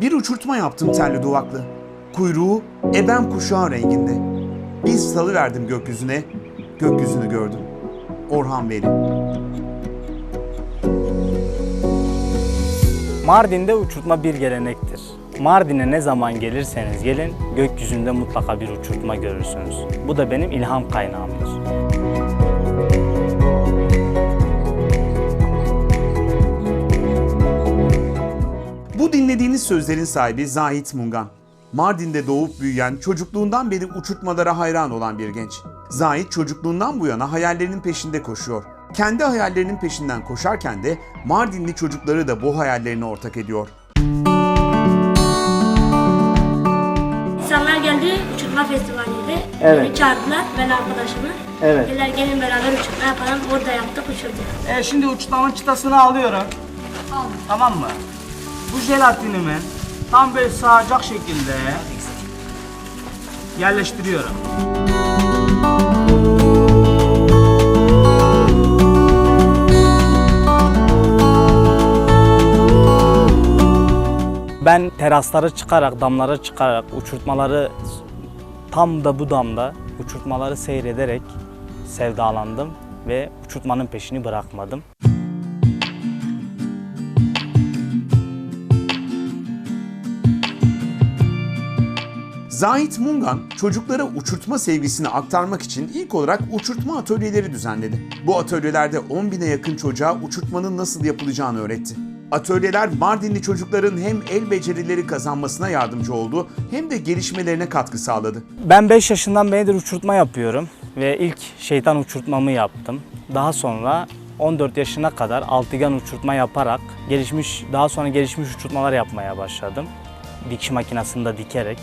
Bir uçurtma yaptım telli duvaklı. Kuyruğu eben kuşağı renginde. Bir salıverdim gökyüzüne, gökyüzünü gördüm. Orhan Veli. Mardin'de uçurtma bir gelenektir. Mardin'e ne zaman gelirseniz gelin gökyüzünde mutlaka bir uçurtma görürsünüz. Bu da benim ilham kaynağımdır. Sözlerin sahibi Zahit Mungan. Mardin'de doğup büyüyen, çocukluğundan beri uçurtmalara hayran olan bir genç. Zahit çocukluğundan bu yana hayallerinin peşinde koşuyor. Kendi hayallerinin peşinden koşarken de Mardinli çocukları da bu hayallerine ortak ediyor. İnsanlar geldi uçurtma festivaliydi. Evet. Beni çağırdılar ben arkadaşımı. Evet. Dediler gelin beraber uçurtma yapalım. Orada yaptık uçurduk. E, şimdi uçurtmamın çıtasını alıyorum. Tamam mı? Bu jelatinimi tam böyle sığacak şekilde yerleştiriyorum. Ben teraslara çıkarak, damlara çıkarak uçurtmaları tam da bu damda uçurtmaları seyrederek sevdalandım ve uçurtmanın peşini bırakmadım. Zahit Mungan çocuklara uçurtma sevgisini aktarmak için ilk olarak uçurtma atölyeleri düzenledi. Bu atölyelerde 10 bine yakın çocuğa uçurtmanın nasıl yapılacağını öğretti. Atölyeler Mardinli çocukların hem el becerileri kazanmasına yardımcı oldu hem de gelişmelerine katkı sağladı. Ben 5 yaşından beridir uçurtma yapıyorum ve ilk şeytan uçurtmamı yaptım. Daha sonra 14 yaşına kadar altıgen uçurtma yaparak gelişmiş daha sonra gelişmiş uçurtmalar yapmaya başladım. Dikiş makinesinde dikerek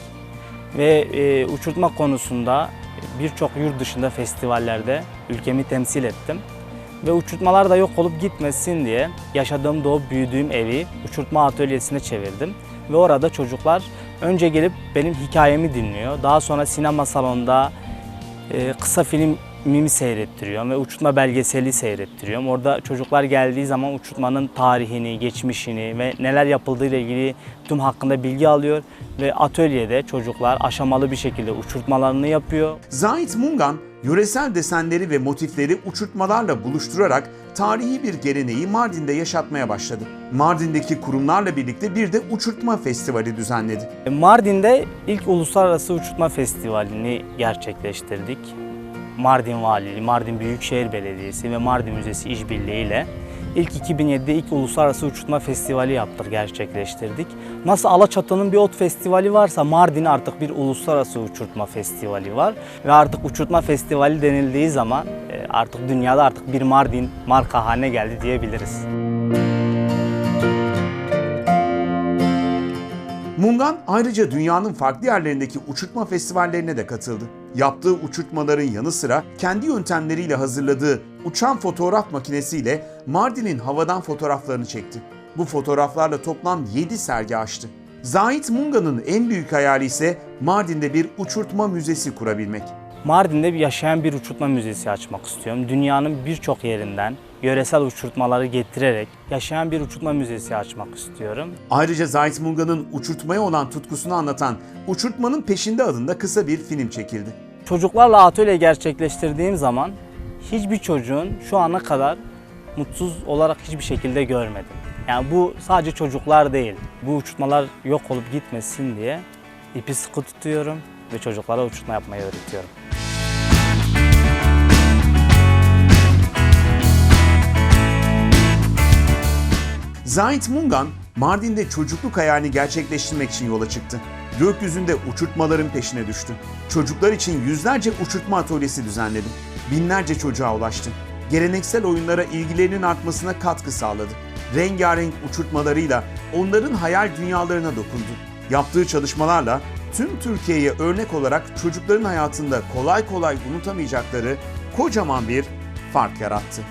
ve e, uçurtma konusunda birçok yurt dışında festivallerde ülkemi temsil ettim. Ve uçurtmalar da yok olup gitmesin diye yaşadığım doğup büyüdüğüm evi uçurtma atölyesine çevirdim. Ve orada çocuklar önce gelip benim hikayemi dinliyor. Daha sonra sinema salonunda e, kısa filmimi seyrettiriyorum ve uçurtma belgeseli seyrettiriyorum. Orada çocuklar geldiği zaman uçurtmanın tarihini, geçmişini ve neler yapıldığı ile ilgili tüm hakkında bilgi alıyor. Ve atölyede çocuklar aşamalı bir şekilde uçurtmalarını yapıyor. Zahit Mungan, yöresel desenleri ve motifleri uçurtmalarla buluşturarak tarihi bir geleneği Mardin'de yaşatmaya başladı. Mardin'deki kurumlarla birlikte bir de uçurtma festivali düzenledi. Mardin'de ilk Uluslararası Uçurtma Festivali'ni gerçekleştirdik. Mardin Valiliği, Mardin Büyükşehir Belediyesi ve Mardin Müzesi işbirliğiyle ilk 2007'de ilk Uluslararası Uçurtma Festivali yaptık, gerçekleştirdik. Nasıl Alaçatı'nın bir ot festivali varsa Mardin artık bir Uluslararası Uçurtma Festivali var. Ve artık Uçurtma Festivali denildiği zaman e, artık dünyada artık bir Mardin marka haline geldi diyebiliriz. Mungan ayrıca dünyanın farklı yerlerindeki uçurtma festivallerine de katıldı. Yaptığı uçurtmaların yanı sıra kendi yöntemleriyle hazırladığı uçan fotoğraf makinesiyle Mardin'in havadan fotoğraflarını çekti. Bu fotoğraflarla toplam 7 sergi açtı. Zahit Mungan'ın en büyük hayali ise Mardin'de bir uçurtma müzesi kurabilmek. Mardin'de bir yaşayan bir uçurtma müzesi açmak istiyorum. Dünyanın birçok yerinden yöresel uçurtmaları getirerek yaşayan bir uçurtma müzesi açmak istiyorum. Ayrıca Zahit Mungan'ın uçurtmaya olan tutkusunu anlatan Uçurtmanın Peşinde adında kısa bir film çekildi. Çocuklarla atölye gerçekleştirdiğim zaman hiçbir çocuğun şu ana kadar mutsuz olarak hiçbir şekilde görmedim. Yani bu sadece çocuklar değil. Bu uçurtmalar yok olup gitmesin diye ipi sıkı tutuyorum ve çocuklara uçurtma yapmayı öğretiyorum. Zahit Mungan, Mardin'de çocukluk hayalini gerçekleştirmek için yola çıktı. Gökyüzünde uçurtmaların peşine düştü. Çocuklar için yüzlerce uçurtma atölyesi düzenledi. Binlerce çocuğa ulaştı. Geleneksel oyunlara ilgilerinin artmasına katkı sağladı. Rengarenk uçurtmalarıyla onların hayal dünyalarına dokundu. Yaptığı çalışmalarla tüm Türkiye'ye örnek olarak çocukların hayatında kolay kolay unutamayacakları kocaman bir fark yarattı.